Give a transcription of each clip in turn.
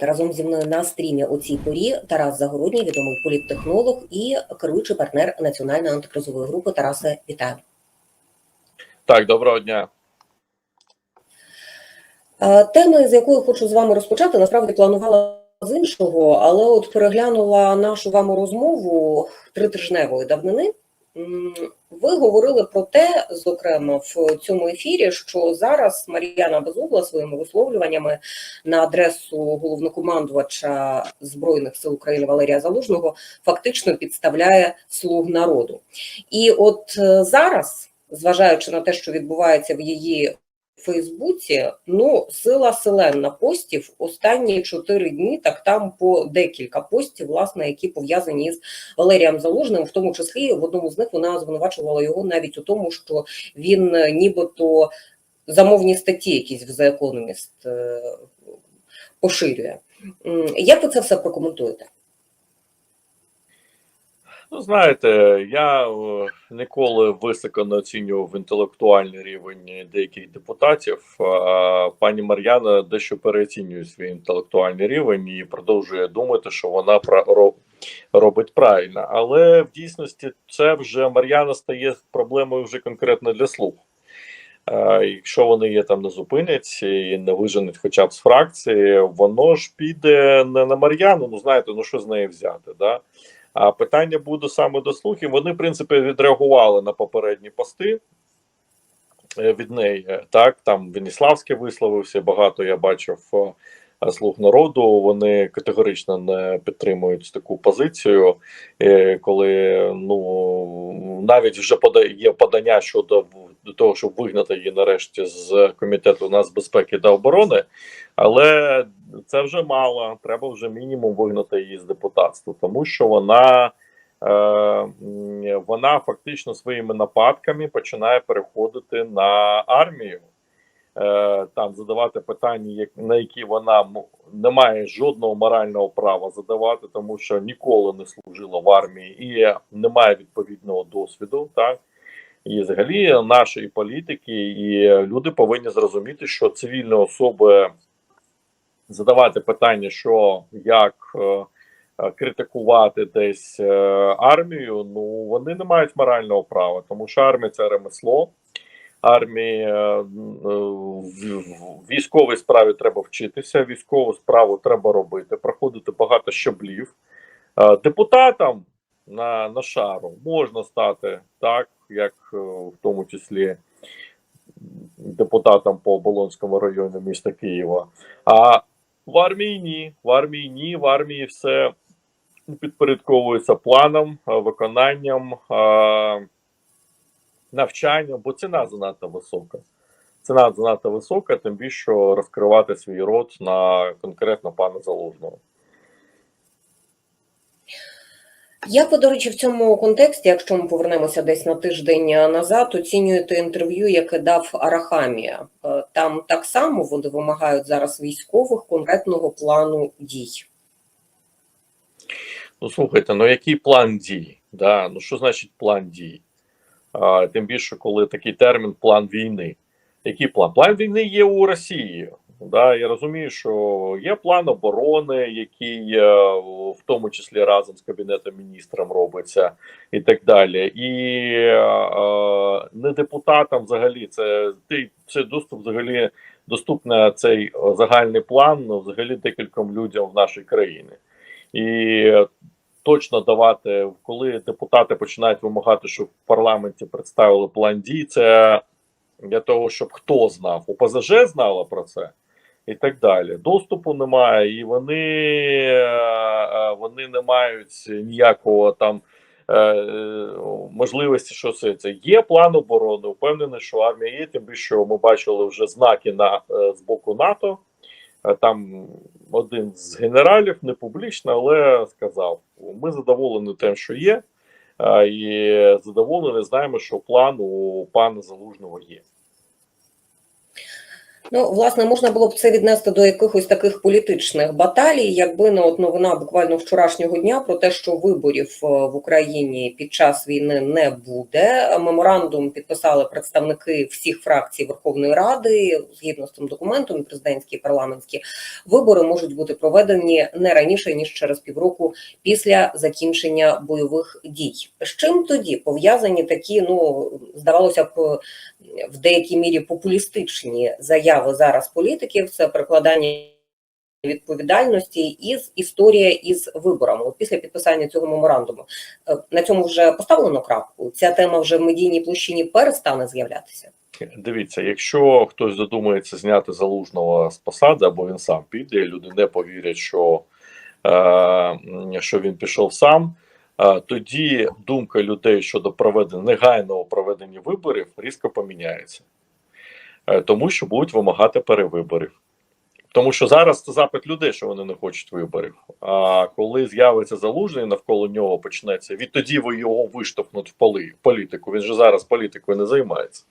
Разом зі мною на стрімі у цій порі Тарас Загородній, відомий політтехнолог і керуючий партнер національної антикризової групи. Тарасе, вітаю. Так, доброго дня. Е, Теми, з якої хочу з вами розпочати, насправді планувала з іншого, але от переглянула нашу вами розмову тритижневої давнини. Ви говорили про те, зокрема в цьому ефірі, що зараз Мар'яна Безугла своїми висловлюваннями на адресу головнокомандувача збройних сил України Валерія Залужного фактично підставляє слуг народу. І от е, зараз, зважаючи на те, що відбувається в її Фейсбуці, ну, сила селенна постів останні чотири дні, так там по декілька постів, власне, які пов'язані з Валерієм Залужним, в тому числі в одному з них вона звинувачувала його навіть у тому, що він е, нібито замовні статті якісь в The Economist е, поширює. Як ви це все прокоментуєте? Ну, знаєте, я ніколи високо не оцінював інтелектуальний рівень деяких депутатів. Пані Мар'яна дещо переоцінює свій інтелектуальний рівень і продовжує думати, що вона робить правильно. Але в дійсності це вже Мар'яна стає проблемою вже конкретно для слуг. Е, Якщо вони є там не зупинять і не виженуть хоча б з фракції, воно ж піде не на Мар'яну. Ну знаєте, ну що з неї взяти? Да? А питання буде саме до слухів. Вони, в принципі, відреагували на попередні пости е, від неї. Так, там Веніславський висловився багато. Я бачив е, слуг народу. Вони категорично не підтримують таку позицію, коли ну навіть вже є подання щодо до того, щоб вигнати її нарешті з комітету нацбезпеки та оборони. Але це вже мало. Треба вже мінімум вигнати її з депутатства, тому що вона, е, вона фактично своїми нападками починає переходити на армію. Е, там задавати питання, на які вона не має жодного морального права задавати, тому що ніколи не служила в армії і не має відповідного досвіду. Так і взагалі наші політики і люди повинні зрозуміти, що цивільні особи задавати питання, що як е, критикувати десь е, армію, ну вони не мають морального права, тому що армія це ремесло. Армії е, в військовій справі треба вчитися, військову справу треба робити, проходити багато щаблів. Е, Депутатам на, на шару можна стати так, як е, в тому числі депутатом по Оболонському району міста Києва. А в армії ні. В армії ні. В армії все підпорядковується планом, виконанням, навчанням, бо ціна занадто висока. Ціна занадто висока, тим більше розкривати свій рот на конкретно пана Залужного. Як ви, до речі, в цьому контексті, якщо ми повернемося десь на тиждень назад, оцінюєте інтерв'ю, яке дав Арахамія? Е, Там так само вони вимагають зараз військових конкретного плану дій. Ну слухайте, ну який план дій? Да? Ну що значить план дій? Тим більше, коли такий термін план війни. Який план? План війни є у Росії. Да, я розумію, що є план оборони, який е, в тому числі разом з кабінетом міністром робиться, і так далі. І е, е, не депутатам взагалі це це доступ взагалі доступний цей загальний план ну, взагалі декільком людям в нашій країні. І точно давати, коли депутати починають вимагати, щоб в парламенті представили план дій, це для того, щоб хто знав, ОПЗЖ знала про це і так далі. Доступу немає, і вони, е, вони не мають ніякого там. е, Можливості, що це це є план оборони. Впевнений, що армія є. Тим більше ми бачили вже знаки на е, з боку НАТО. Е, Там один з генералів не публічно, але сказав: ми задоволені тим, що є, і задоволені, знаємо, що план у пана Залужного є. Ну, власне, можна було б це віднести до якихось таких політичних баталій, якби не от новина буквально вчорашнього дня про те, що виборів е, в Україні під час війни не буде. Меморандум підписали представники всіх фракцій Верховної Ради. Згідно з цим документом, президентські і парламентські вибори можуть бути проведені не раніше ніж через півроку після закінчення бойових дій. З чим тоді пов'язані такі, ну здавалося б, в деякій мірі популістичні заяви зараз політиків це перекладання відповідальності із історія із виборами. Після підписання цього меморандуму Е, на цьому вже поставлено крапку. Ця тема вже в медійній площині перестане з'являтися. Дивіться, якщо хтось задумається зняти залужного з посади, або він сам піде, люди не повірять, що, е, що він пішов сам. е, Тоді думка людей щодо проведення негайного проведення виборів різко поміняється, тому що будуть вимагати перевиборів. Тому що зараз це запит людей, що вони не хочуть виборів. А коли з'явиться залужний, навколо нього почнеться. Відтоді ви його виштовхнуть в політику. Він же зараз політикою не займається.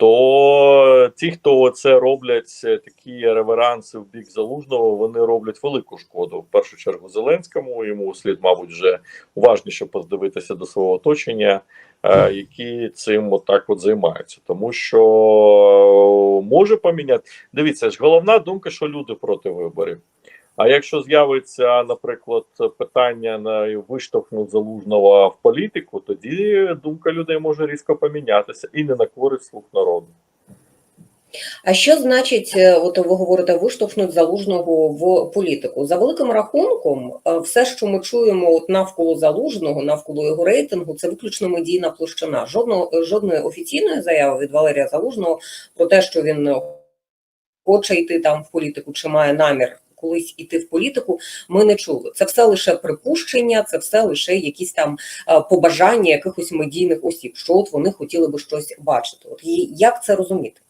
То ті, хто це роблять, е, такі реверанси в бік залужного, вони роблять велику шкоду. В першу чергу Зеленському. Йому слід, мабуть, вже уважніше подивитися до свого оточення, е, які цим отак от займаються. Тому що може поміняти. Дивіться, ж головна думка, що люди проти виборів. А якщо з'явиться, наприклад, питання на виштовхнути залужного в політику, тоді думка людей може різко помінятися і не на користь слуг народу. А що значить, е, от ви говорите, виштовхнуть залужного в політику? За великим рахунком, е, все, що ми чуємо от навколо залужного, навколо його рейтингу, це виключно медійна площина. Жодного жодної офіційної заяви від Валерія Залужного про те, що він хоче йти там в політику, чи має намір колись іти в політику, ми не чули. Це все лише припущення, це все лише якісь там е, побажання якихось медійних осіб, що от вони хотіли би щось бачити. От як це розуміти?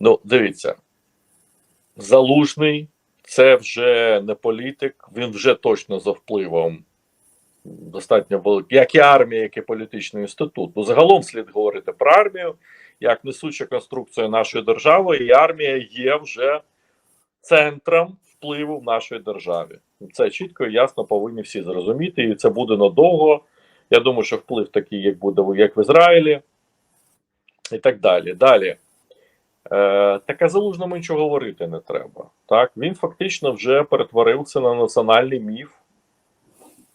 Ну, дивіться, залужний це вже не політик, він вже точно за впливом достатньо великий, як і армія, як і політичний інститут. Ну, загалом слід говорити про армію, як несуча конструкція нашої держави, і армія є вже центром впливу в нашій державі. Це чітко і ясно повинні всі зрозуміти, і це буде надовго. Я думаю, що вплив такий, як буде як в Ізраїлі, і так далі. Далі. Е, таке залужному нічого говорити не треба. Так, він фактично вже перетворився на національний міф.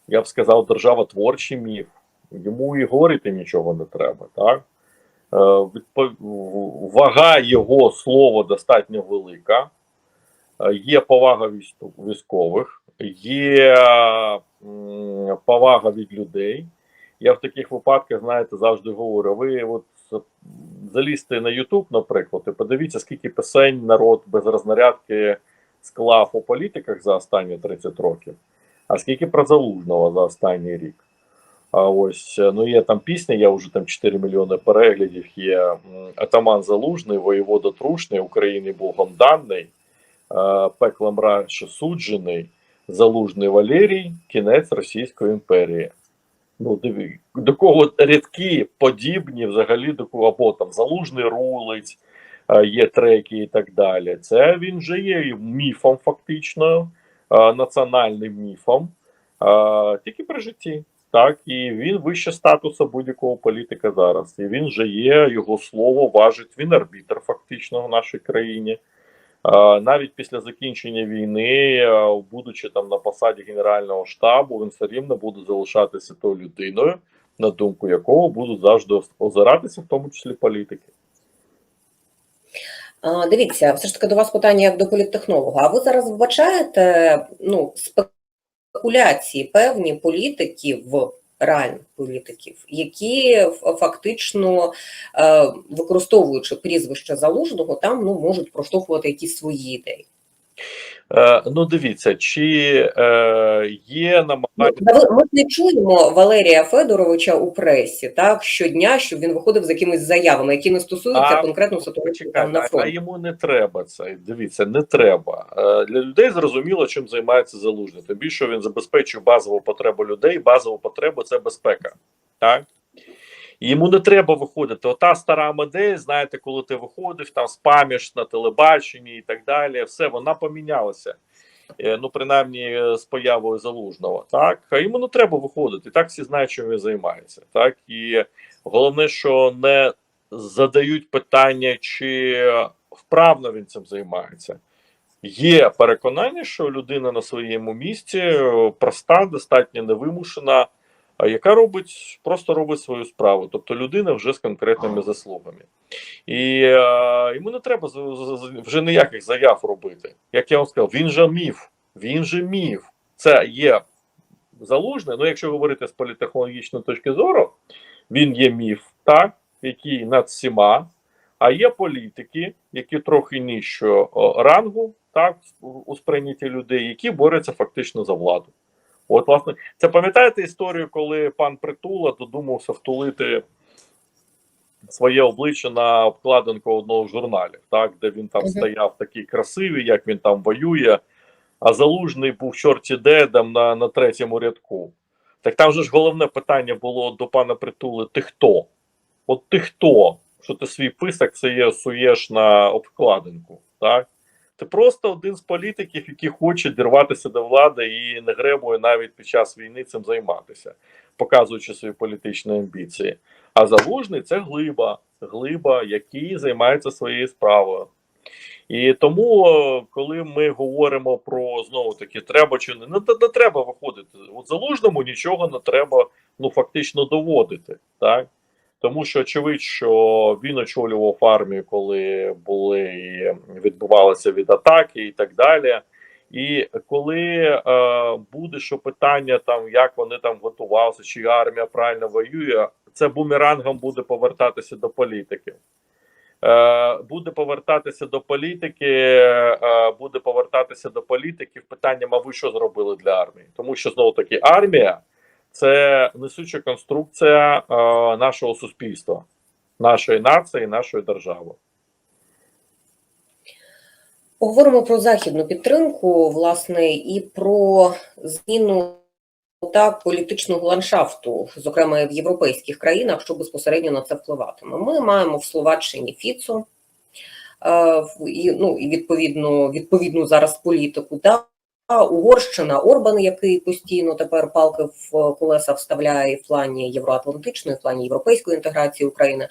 Я б сказав, державотворчий міф. Йому і говорити нічого не треба. Так? Е, Вага його слова достатньо велика. Е, Є повага військових, є повага від людей. Я в таких випадках, знаєте, завжди говорю: ви от залізьте на YouTube, наприклад, і подивіться, скільки пісень народ без рознарядки склав у політиках за останні 30 років, а скільки про залужного за останній рік. А ось е, ну є там пісня, я вже там 4 мільйони переглядів. Є Атаман Залужний, воєвода Трушний, України Богом даний, е, пеклом раніше суджений, Залужний Валерій, кінець Російської імперії. Ну, диві, до кого рядки подібні взагалі до кого або там Залужний рулиць, е, є треки і так далі. Це він же є міфом, фактично, е, національним міфом, е, тільки при житті. Так, і він вище статусу будь-якого політика зараз. І він же є, його слово важить, він арбітр фактично в нашій країні. Е, Навіть після закінчення війни, е, будучи там на посаді Генерального штабу, він все рівно буде залишатися тою людиною, на думку якого будуть завжди озиратися, в тому числі політики. Дивіться, все ж таки до вас питання як до політтехнолога. А ви зараз вбачаєте ну, спекуляції певні політиків, реальних політиків, які фактично, е, використовуючи прізвище залужного, там ну, можуть проштовхувати якісь свої ідеї. Е, ну, дивіться, чи е, є Ну, намагання. Ми не чуємо Валерія Федоровича у пресі так щодня, щоб він виходив з якимись заявами, які не стосуються А, конкретно ситуації там на Почекайте, а йому не треба це. Дивіться, не треба. Е, Для людей зрозуміло, чим займається залужний. Тим більше він забезпечує базову потребу людей. Базову потребу це безпека. Так? Йому не треба виходити. Ота стара модель, знаєте, коли ти виходиш, там спаміш на телебаченні і так далі, все, вона помінялася. Е, Ну, принаймні, е, з появою залужного. Так, а йому не треба виходити. Так всі знають, чим він займається. Так, і головне, що не задають питання, чи вправно він цим займається. Є переконання, що людина на своєму місці е, проста, достатньо невимушена, яка робить просто робить свою справу. Тобто людина вже з конкретними заслугами. І е, йому не треба вже ніяких заяв робити. Як я вам сказав, він же міф. Він же міф. Це є залужне. Ну, якщо говорити з політехнологічної точки зору, він є міф, так, який над всіма. А є політики, які трохи нижчого рангу, так, у сприйнятті людей, які борються фактично за владу. От, власне, це пам'ятаєте історію, коли пан Притула додумався втулити своє обличчя на обкладинку одного з журналів, так, де він там стояв такий красивий, як він там воює, а залужний був чорті де там на, на третьому рядку. Так там же ж головне питання було до пана Притули: ти хто? От ти хто? Що ти свій писок це є суєш на обкладинку, так? Ти просто один з політиків, який хоче дірватися до влади і не гребує навіть під час війни цим займатися, показуючи свої політичні амбіції. А залужний це глиба, глиба, який займається своєю справою. І тому, коли ми говоримо про знову таки, треба чи не, не, не треба виходити. От залужному нічого не треба ну фактично доводити, так тому що очевидь, що він очолював армію, коли були відбувалися від атаки і так далі. І коли е, буде що питання, там як вони там готувалися, чи армія правильно воює, це бумерангом буде повертатися до політики. Е, буде повертатися до політики, е, буде повертатися до політиків питанням, а ви що зробили для армії? Тому що знову таки армія це несуча конструкція е, нашого суспільства, нашої нації, нашої держави. Поговоримо про західну підтримку, власне, і про зміну так політичного ландшафту, зокрема в європейських країнах, що безпосередньо на це впливатиме. Ми маємо в Словаччині Фіцу, е, і, ну, і відповідно, відповідну зараз політику. Да? Угорщина, Орбан, який постійно тепер палки в колеса вставляє в плані євроатлантичної, в плані європейської інтеграції України.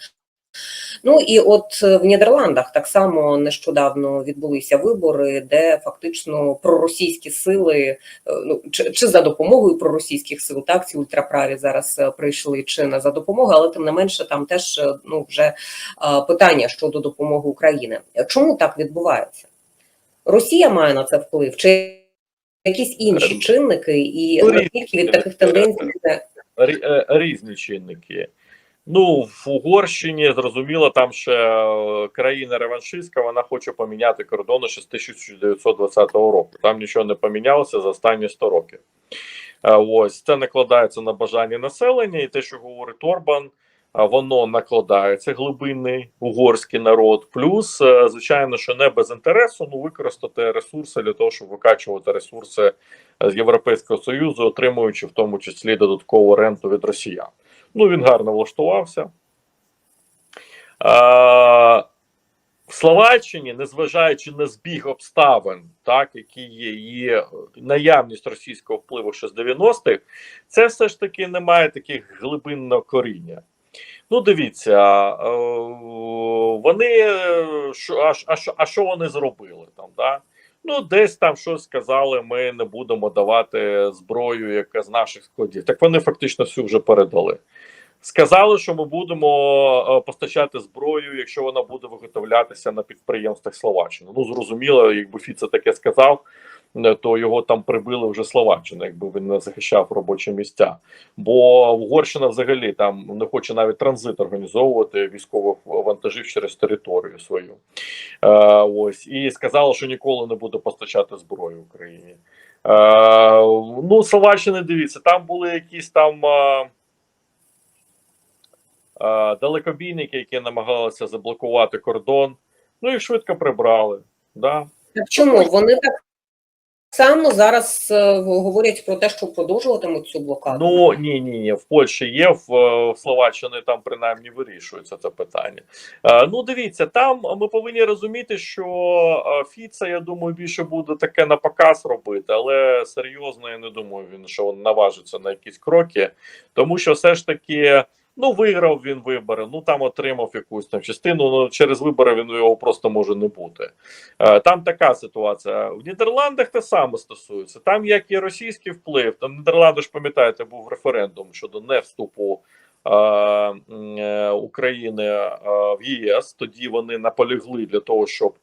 Ну і от е, в Нідерландах так само нещодавно відбулися вибори, де фактично проросійські сили, е, ну чи, чи за допомогою проросійських сил, так ці ультраправі зараз е, прийшли, чи не за допомогою, але тим не менше там теж е, ну вже е, питання щодо допомоги України. Чому так відбувається? Росія має на це вплив, чи якісь інші чинники, і Ну, наскільки від таких тенденцій е, різні чинники. Ну, в Угорщині зрозуміло, там ще е, країна реваншистська, вона хоче поміняти кордони ще з 1920 року. Там нічого не помінялося за останні 100 років. Е, Ось це накладається на бажання населення, і те, що говорить Орбан, воно накладається глибинний угорський народ. Плюс, е, звичайно, що не без інтересу ну використати ресурси для того, щоб викачувати ресурси з Європейського Союзу, отримуючи в тому числі додаткову ренту від росіян. Ну він гарно влаштувався. А, в Словаччині, незважаючи на збіг обставин, так, які є, і наявність російського впливу ще з 90-х, це все ж таки не має таких глибинного коріння. Ну, дивіться, е, вони що, а, а, що- вони зробили там? Да? Ну, десь там щось сказали, ми не будемо давати зброю, яка з наших складів. Так вони фактично всю вже передали. Сказали, що ми будемо е, постачати зброю, якщо вона буде виготовлятися на підприємствах Словаччини. Ну зрозуміло, якби Фіце таке сказав, то його там прибили вже Словаччина, якби він не захищав робочі місця. Бо Угорщина взагалі там не хоче навіть транзит організовувати військових вантажів через територію свою. Е, ось і сказала, що ніколи не буде постачати зброю Україні. Е, ну, Словаччина, дивіться, там були якісь там. Е, е, далекобійники, які намагалися заблокувати кордон, ну їх швидко прибрали. Да? Чому вони так само зараз е, говорять про те, що продовжуватимуть цю блокаду. Ну ні, ні, ні. В Польщі є, в, е, в Словаччині там принаймні вирішується це питання. Е, ну, дивіться, там ми повинні розуміти, що Фіца, я думаю, більше буде таке на показ робити, але серйозно я не думаю, він що він наважиться на якісь кроки, тому що все ж таки. Ну, виграв він вибори, ну там отримав якусь там частину. Ну через вибори він його просто може не бути. Е, Там така ситуація. В Нідерландах те саме стосується. Там як і російський вплив. Там Нідерланди ж пам'ятаєте, був референдум щодо не вступу е, е, України е, в ЄС. Тоді вони наполягли для того, щоб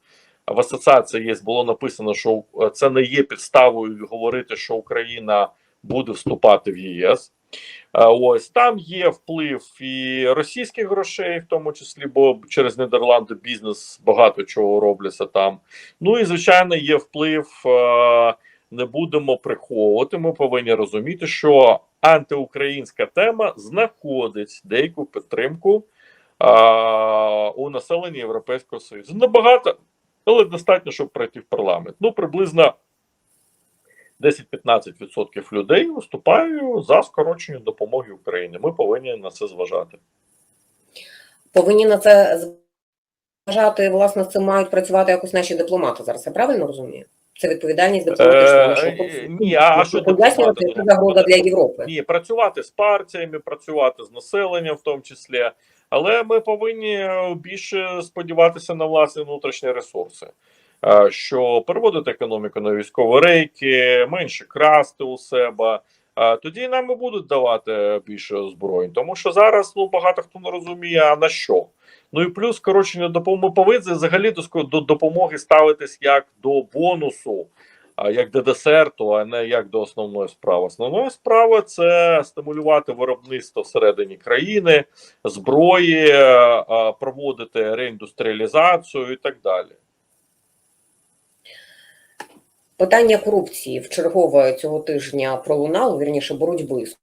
в асоціації ЄС було написано, що це не є підставою говорити, що Україна буде вступати в ЄС. Е, Ось там є вплив і російських грошей, в тому числі, бо через Нідерланди бізнес багато чого робляться там. Ну і звичайно, є вплив. е, Не будемо приховувати. Ми повинні розуміти, що антиукраїнська тема знаходить деяку підтримку е, у населенні Європейського Союзу. Небагато, але достатньо, щоб пройти в парламент. Ну, приблизно 10-15% людей виступають за скорочення допомоги Україні. Ми повинні на це зважати. Повинні на це зважати, власне, з цим мають працювати якось наші дипломати зараз. Я правильно розумію? Це відповідальність дипломатична нашого Е, консульства. ні, а що пояснювати, загроза для Європи. Ні, працювати з партіями, працювати з населенням, в тому числі. Але ми повинні е, більше сподіватися на власні внутрішні ресурси. Е, Що переводити економіку на військові рейки, менше красти у себе. е, Тоді нам і будуть давати більше озброєнь. Тому що зараз ну багато хто не розуміє, а на що. Ну і плюс скорочення допомоги повинні взагалі до допомоги ставитись як до бонусу, як до десерту, а не як до основної справи. Основна справа це стимулювати виробництво всередині країни, зброї, е, проводити реіндустріалізацію і так далі. Питання корупції в чергове цього тижня пролунало, вірніше боротьби з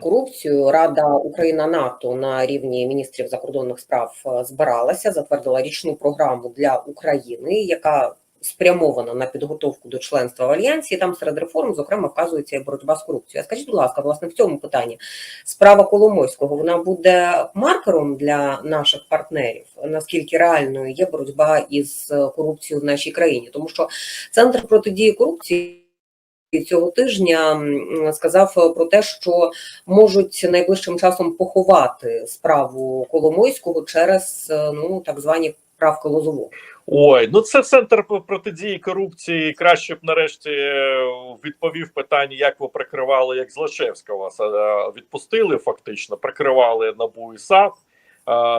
корупцією. Рада Україна НАТО на рівні міністрів закордонних справ е, збиралася, затвердила річну програму для України, яка спрямована на підготовку до членства в альянсі. І Там серед реформ, зокрема, вказується і боротьба з корупцією. А скажіть, будь ласка, власне, в цьому питанні справа Коломойського вона буде маркером для наших партнерів, наскільки реальною є боротьба із корупцією в нашій країні, тому що центр протидії корупції. Цього тижня сказав про те, що можуть найближчим часом поховати справу Коломойського через е, ну так звані правки Лозового. Ой, ну це центр протидії корупції. Краще б нарешті е, відповів питання, як ви прикривали, як Злачевського відпустили фактично, прикривали НАБУ і САП.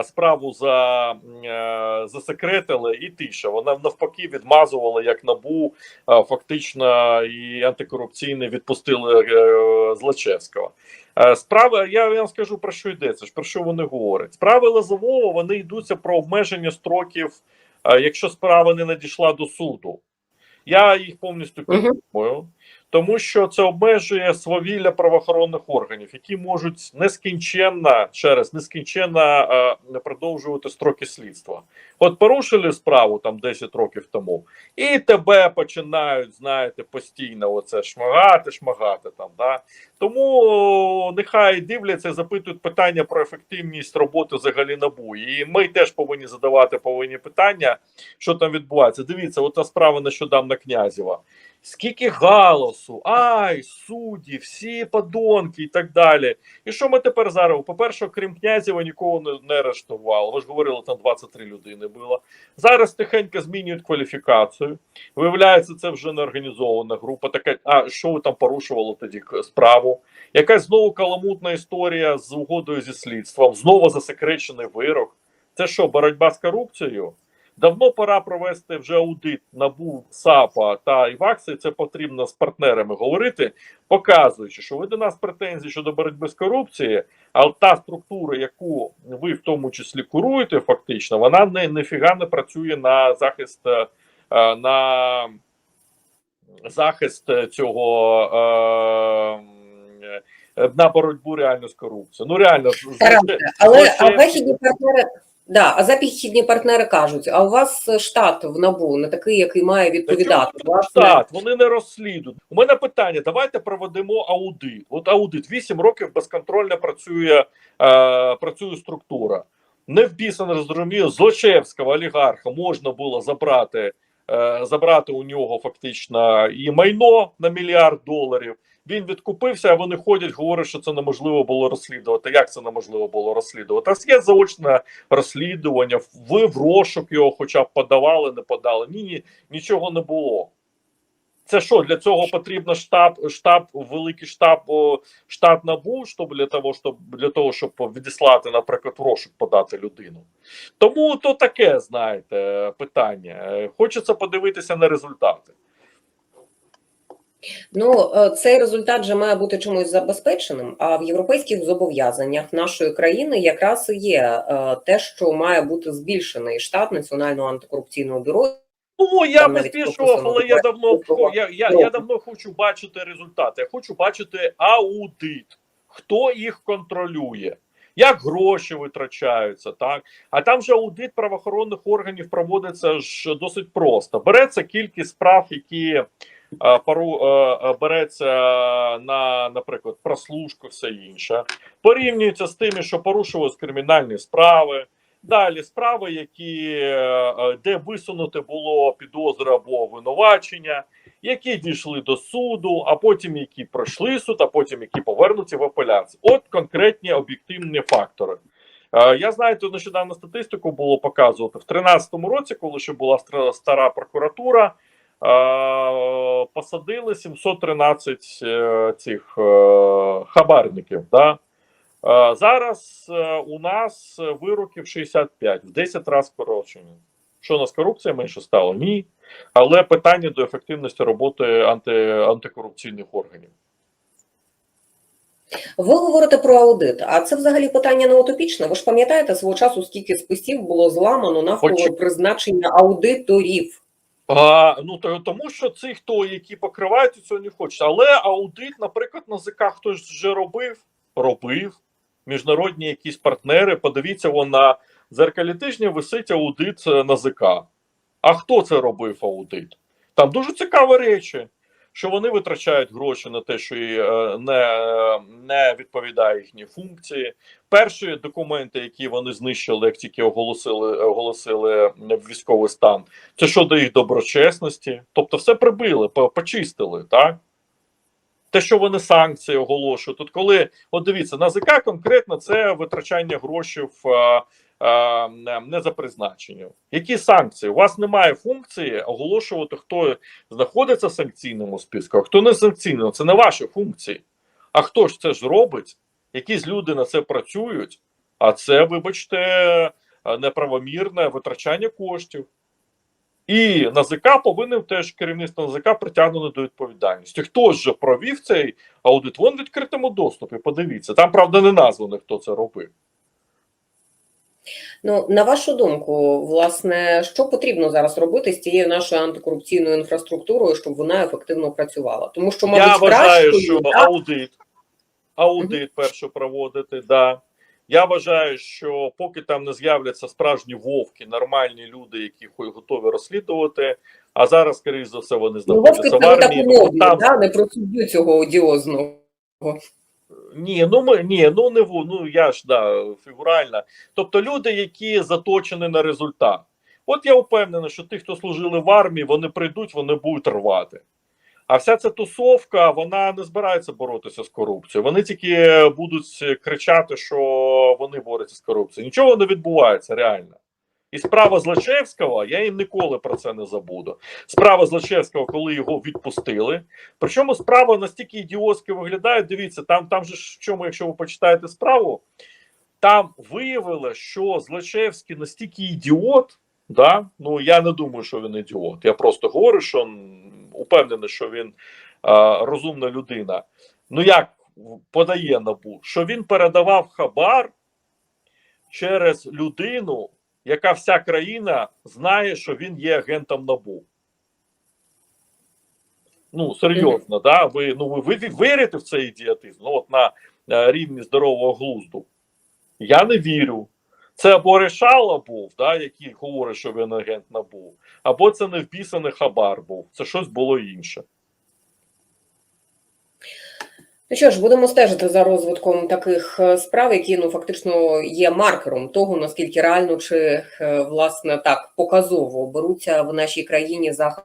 Справу за, е, засекретили і тиша. Вона навпаки відмазувала як набу фактично і антикорупційне відпустили е, Злачевського. Справи, я вам скажу про що йдеться, про що вони говорять. Справи Лозового вони йдуться про обмеження строків якщо справа не надійшла до суду. Я їх повністю підтримую, тому що це обмежує свавілля правоохоронних органів, які можуть нескінченно через нескінченно е, продовжувати строки слідства. От порушили справу там 10 років тому, і тебе починають, знаєте, постійно оце шмагати, шмагати там. Да? Тому нехай дивляться, запитують питання про ефективність роботи взагалі набу. І ми теж повинні задавати повинні питання, що там відбувається. Дивіться, от та справа нещодавно князєва. Скільки галасу, ай, судді, всі подонки і так далі. І що ми тепер зараз? По-перше, крім князєва, нікого не, не арештували. Ви ж говорили, там 23 людини було. Зараз тихенько змінюють кваліфікацію. Виявляється, це вже не організована група. Така, а що ви там порушували тоді справу? Якась знову каламутна історія з угодою зі слідством, знову засекречений вирок. Це що, боротьба з корупцією? Давно пора провести вже аудит НАБУ, САПа та ІВАКСи. Це потрібно з партнерами говорити, показуючи, що ви до нас претензії щодо боротьби з корупцією, а от та структура, яку ви в тому числі куруєте, фактично, вона не ніфіга не працює на захист е, е, на захист цього е, на боротьбу реально з корупцією. Ну реально Тарас, Але а Злочинці. західні партнери Да, а запідні партнери кажуть, а у вас штат в НАБУ не такий, який має відповідати. Власне, Так, вони не розслідують. У мене питання: давайте проведемо аудит. От аудит 8 років безконтрольно працює, е, працює структура. Не в біса не зрозуміло, Злочевського олігарха можна було забрати, е, забрати у нього фактично і майно на мільярд доларів. Він відкупився, а вони ходять, говорять, що це неможливо було розслідувати. Як це неможливо було розслідувати? А є заочне розслідування. Ви в розшук його, хоча б подавали, не подали. Ні, ні, нічого не було. Це що для цього потрібно штаб, штаб, великий штаб, штаб НАБУ, щоб для того, щоб для того, щоб відіслати, наприклад, в розшук подати людину. Тому то таке, знаєте, питання. Хочеться подивитися на результати. Ну, е, цей результат же має бути чимось забезпеченим. А в європейських зобов'язаннях нашої країни якраз і є е, те, що має бути збільшений штат Національного антикорупційного бюро. Ну я навіть збільшував, але я давно я, я, я давно хочу бачити результати. Я хочу бачити аудит, хто їх контролює, як гроші витрачаються, так а там же аудит правоохоронних органів проводиться ж досить просто. Береться кількість справ, які пару е, е, береться на, наприклад, прослушку, все інше, порівнюється з тими, що порушувалися кримінальні справи. Далі справи, які е, де висунути було підозри або обвинувачення, які дійшли до суду, а потім які пройшли суд, а потім які повернуті в апеляцію. От конкретні об'єктивні фактори. Я знаю, тут нещодавно статистику було показувати в 2013 році, коли ще була стара прокуратура. Е, Посадили 713 е, цих е, хабарників. Да? Зараз у нас вироків 65, в 10 разів скорочення. Що у нас корупція менше стало? Ні. Але питання до ефективності роботи анти, антикорупційних органів. Ви говорите про аудит, а це взагалі питання не утопічне. Ви ж пам'ятаєте свого часу, скільки списів було зламано навколо Хочу- призначення аудиторів. А, ну то, тому що ці, хто які покривають, цього не хочуть. Але аудит, наприклад, на ЗК хтось вже робив, робив. Міжнародні якісь партнери. Подивіться, на дзеркалі тижня висить аудит е, на ЗК. А хто це робив аудит? Там дуже цікаві речі, що вони витрачають гроші на те, що е, не, не відповідає їхній функції. Перші документи, які вони знищили, як тільки оголосили, оголосили військовий стан, це щодо їх доброчесності. Тобто, все прибили, почистили, так? Те, що вони санкції оголошують. Тут, коли, от дивіться, на ЗК конкретно це витрачання грошей не за призначенням. Які санкції? У вас немає функції оголошувати, хто знаходиться в санкційному списку, а хто не санкційний. Це не ваші функції. А хто ж це ж робить? Якісь люди на це працюють, а це, вибачте, е, неправомірне витрачання коштів. І НАЗК повинен теж керівництво НАЗК притягнено до відповідальності. Хто ж провів цей аудит? Вон в відкритому доступі. Подивіться. Там, правда, не названо, хто це робив. Ну, на вашу думку, власне, що потрібно зараз робити з тією нашою антикорупційною інфраструктурою, щоб вона ефективно працювала? Тому що, мабуть, Я вважаю, що да, аудит, аудит перше проводити, да. Я вважаю, що поки там не з'являться справжні вовки, нормальні люди, які готові розслідувати. А зараз, скоріш за все, вони ну, вовки знаходяться в не так армії. умовно, Там да? не про суддю цього одіозного. Ні, ну ми ні, ну не ну я ж да фігурально. Тобто люди, які заточені на результат. От я впевнений, що ті, хто служили в армії, вони прийдуть, вони будуть рвати. А вся ця тусовка, вона не збирається боротися з корупцією. Вони тільки будуть кричати, що вони борються з корупцією. Нічого не відбувається реально. І справа Злачевського, я їм ніколи про це не забуду. Справа Злачевського, коли його відпустили. Причому справа настільки ідіотськи виглядає. Дивіться, там, там же в чому, якщо ви почитаєте справу, там виявило, що Злачевський настільки ідіот. Да? Ну я не думаю, що він ідіот. Я просто говорю, що упевнений, що він а, розумна людина. Ну як подає набу, що він передавав хабар через людину, яка вся країна знає, що він є агентом набу. Ну, серйозно, да? Ви, ну, ви, ви вірите в цей ідіотизм? Ну, от на е, рівні здорового глузду. Я не вірю. Це або Решала був, да, який говорить, що він агент НАБУ, або це невписаний хабар був. Це щось було інше. Ну що ж, будемо стежити за розвитком таких е, справ, які ну фактично є маркером того, наскільки реально чи е, власне так показово беруться в нашій країні за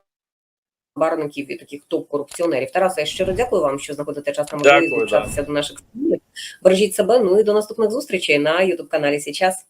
хабарників і таких топ-корупціонерів. Тарас, я щиро дякую вам, що знаходите час на можливість долучатися до наших стрімів. Бережіть себе. Ну і до наступних зустрічей на ютуб каналі Січас.